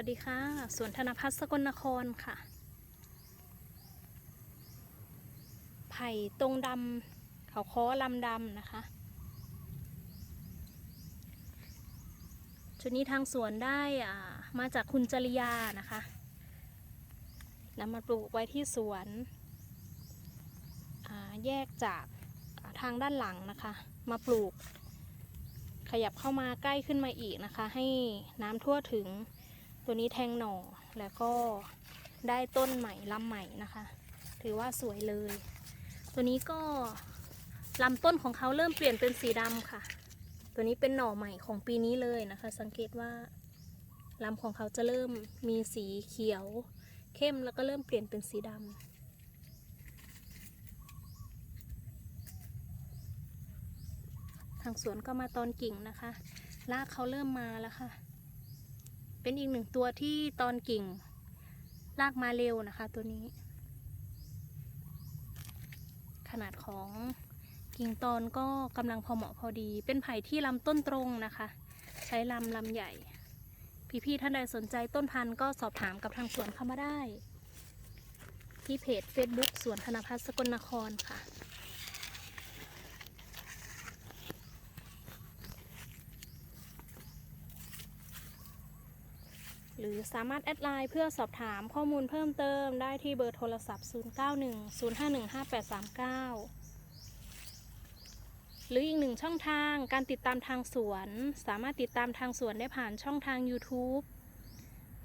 วัสดีค่ะ สวนธนพัฒน์สกลนครค่ะ ไผ่ตรงดำเขาค้อลำดำนะคะ ชุดนี้ทางสวนได้อ่ามาจากคุณจริยานะคะนำมาปลูกไว้ที่สวนแยกจากาทางด้านหลังนะคะ มาปลูก ขยับเข้ามาใกล้ขึ้นมาอีกนะคะ ให้น้ำทั่วถึง ตัวนี้แทงหน่อแล้วก็ได้ต้นใหม่ลำใหม่นะคะ ถือว่าสวยเลย ตัวนี้ก็ลำต้นของเขาเริ่มเปลี่ยนเป็นสีดำค่ะ ตัวนี้เป็นหน่อใหม่ของปีนี้เลยนะคะ สังเกตว่าลำของเขาจะเริ่มมีสีเขียว เข้มแล้วก็เริ่มเปลี่ยนเป็นสีดำทางสวนก็มาตอนกิ่งนะคะ รากเขาเริ่มมาแล้วค่ะ เป็นอีกหนึ่งตัวที่ตอนกิ่งรากมาเร็วนะคะ ตัวนี้ ขนาดของกิ่งตอนก็กำลังพอเหมาะพอดี เป็นไผ่ที่ลำต้นตรงนะคะ ใช้ลำลำใหญ่ พี่ๆท่านใดสนใจต้นพันธุ์ก็สอบถามกับทางสวนเข้ามาได้ ที่เพจ Facebook สวนธนพัฒน์สกลนครค่ะ หรือสามารถแอดไลน์เพื่อสอบถามข้อมูลเพิ่มเติมได้ที่เบอร์โทรศัพท์ 0910515839 หรืออีกหนึ่งช่องทางการติดตามทางสวน สามารถติดตามทางสวนได้ผ่านช่องทาง YouTube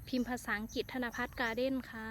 พิมพ์ภาษาอังกฤษธนพัฒน์การ์เด้นค่ะ